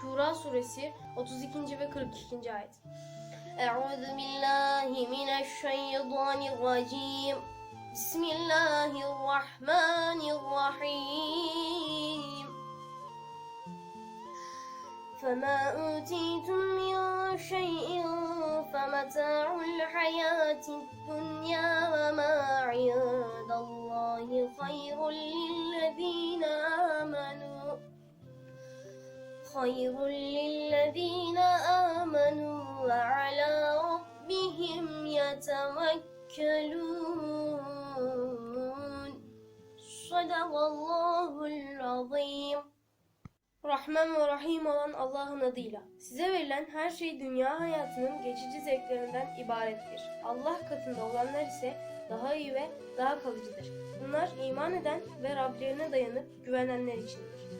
Şura suresi 32. ve 42. ayet. أعوذ بالله من الشيطان الرجيم بسم الله الرحمن الرحيم فما أوتيتم من شيء فمتاع الحياة الدنيا وما عند الله خير للذين خير للذين آمنوا وعلى ربهم يتوكلون صدق الله العظيم Rahman ve Rahim olan Allah'ın adıyla. Size verilen her şey dünya hayatının geçici zevklerinden ibarettir. Allah katında olanlar ise daha iyi ve daha kalıcıdır. Bunlar iman eden ve Rablerine dayanıp güvenenler içindir.